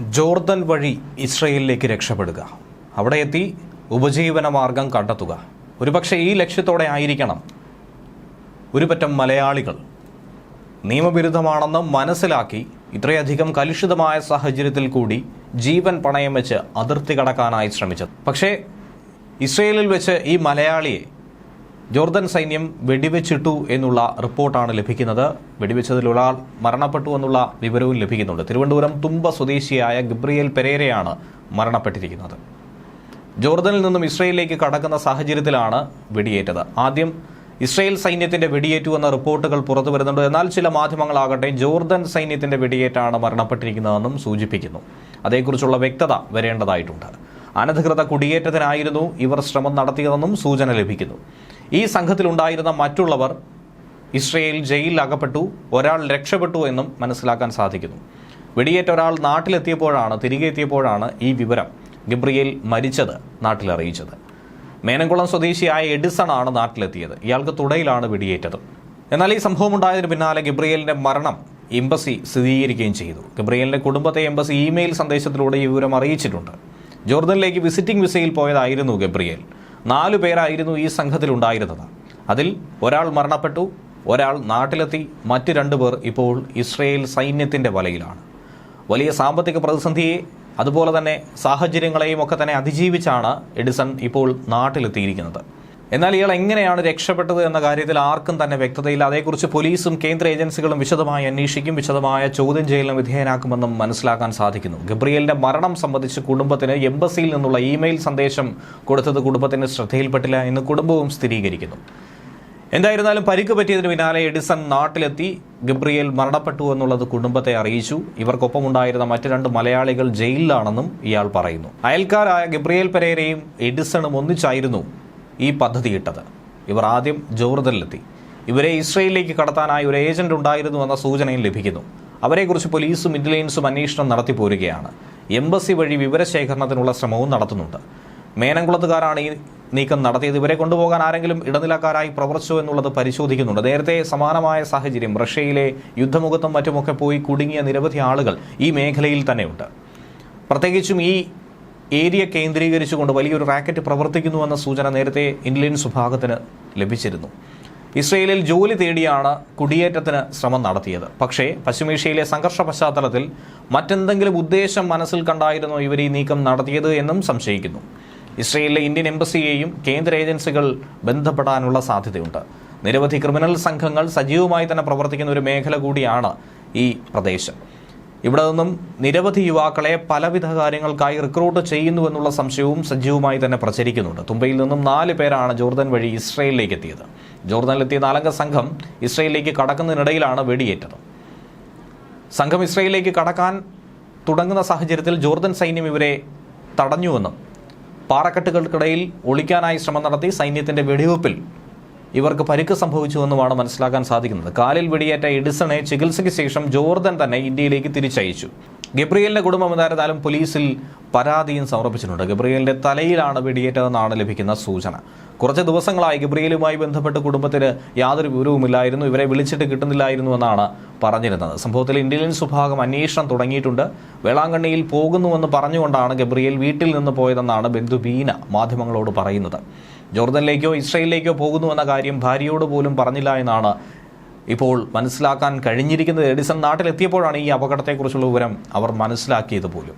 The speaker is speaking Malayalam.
ജോർദൻ വഴി ഇസ്രയേലിലേക്ക് രക്ഷപ്പെടുക. അവിടെ എത്തി ഉപജീവന മാർഗം കണ്ടെത്തുക. ഒരുപക്ഷെ ഈ ലക്ഷ്യത്തോടെ ആയിരിക്കണം ഒരുപറ്റം മലയാളികൾ നിയമവിരുദ്ധമാണെന്ന് മനസ്സിലാക്കി ഇത്രയധികം കലുഷിതമായ സാഹചര്യത്തിൽ കൂടി ജീവൻ പണയം വെച്ച് അതിർത്തി കടക്കാനായി ശ്രമിച്ചത്. പക്ഷേ ഇസ്രയേലിൽ വെച്ച് ഈ മലയാളിയെ ജോർദൻ സൈന്യം വെടിവെച്ചിട്ടു എന്നുള്ള റിപ്പോർട്ടാണ് ലഭിക്കുന്നത്. വെടിവെച്ചതിൽ ഒരാൾ മരണപ്പെട്ടു എന്നുള്ള വിവരവും ലഭിക്കുന്നുണ്ട്. തിരുവനന്തപുരം തുമ്പ സ്വദേശിയായ ഗിബ്രിയൽ പെരേരയാണ് മരണപ്പെട്ടിരിക്കുന്നത്. ജോർദനിൽ നിന്നും ഇസ്രയേലിലേക്ക് കടക്കുന്ന സാഹചര്യത്തിലാണ് വെടിയേറ്റത്. ആദ്യം ഇസ്രയേൽ സൈന്യത്തിന്റെ വെടിയേറ്റു എന്ന റിപ്പോർട്ടുകൾ പുറത്തു വരുന്നുണ്ട്. എന്നാൽ ചില മാധ്യമങ്ങളാകട്ടെ ജോർദൻ സൈന്യത്തിന്റെ വെടിയേറ്റാണ് മരണപ്പെട്ടിരിക്കുന്നതെന്നും സൂചിപ്പിക്കുന്നു. അതേക്കുറിച്ചുള്ള വ്യക്തത വരേണ്ടതായിട്ടുണ്ട്. അനധികൃത കുടിയേറ്റത്തിനായിരുന്നു ഇവർ ശ്രമം നടത്തിയതെന്നും സൂചന ലഭിക്കുന്നു. ഈ സംഘത്തിലുണ്ടായിരുന്ന മറ്റുള്ളവർ ഇസ്രയേൽ ജയിലിൽ അകപ്പെട്ടു ഒരാൾ രക്ഷപ്പെട്ടു എന്നും മനസ്സിലാക്കാൻ സാധിക്കുന്നു. വെടിയേറ്റ ഒരാൾ നാട്ടിലെത്തിയപ്പോഴാണ് തിരികെ എത്തിയപ്പോഴാണ് ഈ വിവരം ഗബ്രിയേൽ മരിച്ചത് നാട്ടിലറിയിച്ചത് മേനംകുളം സ്വദേശിയായ എഡിസൺ ആണ് നാട്ടിലെത്തിയത്. ഇയാൾക്ക് തുടയിലാണ് വെടിയേറ്റത്. എന്നാൽ ഈ സംഭവം ഉണ്ടായതിന് പിന്നാലെ ഗിബ്രിയേലിന്റെ മരണം എംബസി സ്ഥിരീകരിക്കുകയും ചെയ്തു. ഗിബ്രിയേലിന്റെ കുടുംബത്തെ എംബസി ഇമെയിൽ സന്ദേശത്തിലൂടെ ഈ വിവരം അറിയിച്ചിട്ടുണ്ട്. ജോർദനിലേക്ക് വിസിറ്റിംഗ് വിസയിൽ പോയതായിരുന്നു ഗബ്രിയേൽ. നാലു പേരായിരുന്നു ഈ സംഘത്തിലുണ്ടായിരുന്നത് അതിൽ ഒരാൾ മരണപ്പെട്ടു ഒരാൾ നാട്ടിലെത്തി മറ്റു രണ്ടുപേർ ഇപ്പോൾ ഇസ്രയേൽ സൈന്യത്തിന്റെ വലയിലാണ്. വലിയ സാമ്പത്തിക പ്രതിസന്ധിയെ അതുപോലെ തന്നെ സാഹചര്യങ്ങളെയും ഒക്കെ തന്നെ അതിജീവിച്ചാണ് എഡിസൺ ഇപ്പോൾ നാട്ടിലെത്തിയിരിക്കുന്നത്. എന്നാൽ ഇയാൾ എങ്ങനെയാണ് രക്ഷപ്പെട്ടത് എന്ന കാര്യത്തിൽ ആർക്കും തന്നെ വ്യക്തതയില്ല. അതേക്കുറിച്ച് പോലീസും കേന്ദ്ര ഏജൻസികളും വിശദമായി അന്വേഷിക്കും വിശദമായ ചോദ്യം ചെയ്യലിന് വിധേയനാക്കുമെന്നും മനസ്സിലാക്കാൻ സാധിക്കുന്നു. ഗബ്രിയലിന്റെ മരണം സംബന്ധിച്ച് കുടുംബത്തിന് എംബസിയിൽ നിന്നുള്ള ഇമെയിൽ സന്ദേശം കൊടുത്തത് കുടുംബത്തിന് ശ്രദ്ധയിൽപ്പെട്ടില്ല എന്ന് കുടുംബവും സ്ഥിരീകരിക്കുന്നു. എന്തായിരുന്നാലും പരിക്ക് പറ്റിയതിന് പിന്നാലെ എഡിസൺ നാട്ടിലെത്തി. ഗബ്രിയേൽ മരണപ്പെട്ടു എന്നുള്ളത് കുടുംബത്തെ അറിയിച്ചു. ഇവർക്കൊപ്പം ഉണ്ടായിരുന്ന മറ്റു രണ്ട് മലയാളികൾ ജയിലിലാണെന്നും ഇയാൾ പറയുന്നു. അയൽക്കാരായ ഗബ്രിയേൽ പെരേരയും എഡിസണും ഒന്നിച്ചായിരുന്നു ഈ പദ്ധതി പദ്ധതിയിട്ടത് ഇവർ ആദ്യം ജോർദനിലെത്തി ഇവരെ ഇസ്രയേലിലേക്ക് കടത്താനായി ഒരു ഏജന്റ് ഉണ്ടായിരുന്നു എന്ന സൂചനയും ലഭിക്കുന്നു. അവരെക്കുറിച്ച് പോലീസും ഇന്റലിജൻസും അന്വേഷണം നടത്തി പോരുകയാണ്. എംബസി വഴി വിവരശേഖരണത്തിനുള്ള ശ്രമവും നടത്തുന്നുണ്ട്. മേനംകുളത്തുകാരാണ് ഈ നീക്കം നടത്തിയത്. ഇവരെ കൊണ്ടുപോകാൻ ആരെങ്കിലും ഇടനിലക്കാരായി പ്രവർത്തിച്ചോ എന്നുള്ളത് പരിശോധിക്കുന്നുണ്ട്. നേരത്തെ സമാനമായ സാഹചര്യം. റഷ്യയിലെ യുദ്ധമുഖത്തും മറ്റുമൊക്കെ പോയി കുടുങ്ങിയ നിരവധി ആളുകൾ ഈ മേഖലയിൽ തന്നെയുണ്ട്. പ്രത്യേകിച്ചും ഈ ഏരിയ കേന്ദ്രീകരിച്ചുകൊണ്ട് വലിയൊരു റാക്കറ്റ് പ്രവർത്തിക്കുന്നുവെന്ന സൂചന നേരത്തെ ഇന്റലിജൻസ് വിഭാഗത്തിന് ലഭിച്ചിരുന്നു. ഇസ്രയേലിൽ ജോലി തേടിയാണ് കുടിയേറ്റത്തിന് ശ്രമം നടത്തിയത്. പക്ഷേ പശ്ചിമേഷ്യയിലെ സംഘർഷ പശ്ചാത്തലത്തിൽ മറ്റെന്തെങ്കിലും ഉദ്ദേശം മനസ്സിൽ കണ്ടായിരുന്നോ ഇവർ ഈ നീക്കം നടത്തിയത് എന്നും സംശയിക്കുന്നു. ഇസ്രയേലിലെ ഇന്ത്യൻ എംബസിയെയും കേന്ദ്ര ഏജൻസികൾ ബന്ധപ്പെടാനുള്ള സാധ്യതയുണ്ട്. നിരവധി ക്രിമിനൽ സംഘങ്ങൾ സജീവമായി തന്നെ പ്രവർത്തിക്കുന്ന ഒരു മേഖല കൂടിയാണ് ഈ പ്രദേശം. ഇവിടെ നിന്നും നിരവധി യുവാക്കളെ പലവിധ കാര്യങ്ങൾക്കായി റിക്രൂട്ട് ചെയ്യുന്നുവെന്നുള്ള സംശയവും സജീവമായി തന്നെ പ്രചരിക്കുന്നുണ്ട്. തുമ്പയിൽ നിന്നും നാല് പേരാണ് ജോർദൻ വഴി ഇസ്രയേലിലേക്ക് എത്തിയത്. ജോർദനിലെത്തിയ നാലംഗ സംഘം ഇസ്രയേലിലേക്ക് കടക്കുന്നതിനിടയിലാണ് വെടിയേറ്റത്. സംഘം ഇസ്രയേലിലേക്ക് കടക്കാൻ തുടങ്ങുന്ന സാഹചര്യത്തിൽ ജോർദൻ സൈന്യം ഇവരെ തടഞ്ഞുവെന്നും പാറക്കെട്ടുകൾക്കിടയിൽ ഒളിക്കാനായി ശ്രമം നടത്തി സൈന്യത്തിന്റെ വെടിവെപ്പിൽ ഇവർക്ക് പരിക്ക് സംഭവിച്ചുവെന്നുമാണ് മനസ്സിലാക്കാൻ സാധിക്കുന്നത്. കാലിൽ വെടിയേറ്റ എഡിസണെ ചികിത്സയ്ക്ക് ശേഷം ജോർദൻ തന്നെ ഇന്ത്യയിലേക്ക് തിരിച്ചയച്ചു. ഗബ്രിയലിന്റെ കുടുംബം എന്തായിരുന്നാലും പോലീസിൽ പരാതിയും സമർപ്പിച്ചിട്ടുണ്ട്. ഗബ്രിയലിന്റെ തലയിലാണ് വെടിയേറ്റതെന്നാണ് ലഭിക്കുന്ന സൂചന. കുറച്ച് ദിവസങ്ങളായി ഗബ്രിയലുമായി ബന്ധപ്പെട്ട് കുടുംബത്തിന് യാതൊരു വിവരവുമില്ലായിരുന്നു. ഇവരെ വിളിച്ചിട്ട് കിട്ടുന്നില്ലായിരുന്നു എന്നാണ് പറഞ്ഞിരുന്നത്. സംഭവത്തിൽ ഇന്റലിജൻസ് വിഭാഗം അന്വേഷണം തുടങ്ങിയിട്ടുണ്ട്. വേളാങ്കണ്ണിയിൽ പോകുന്നുവെന്ന് പറഞ്ഞുകൊണ്ടാണ് ഗബ്രിയേൽ വീട്ടിൽ നിന്ന് പോയതെന്നാണ് ബന്ധു ബീന മാധ്യമങ്ങളോട് പറയുന്നത്. ജോർദനിലേക്കോ ഇസ്രയേലിലേക്കോ പോകുന്നു എന്ന കാര്യം ഭാര്യയോട് പോലും പറഞ്ഞില്ല എന്നാണ് ഇപ്പോൾ മനസ്സിലാക്കാൻ കഴിഞ്ഞിരിക്കുന്നത്. എഡിസൺ നാട്ടിലെത്തിയപ്പോഴാണ് ഈ അപകടത്തെക്കുറിച്ചുള്ള വിവരം അവർ മനസ്സിലാക്കിയത് പോലും.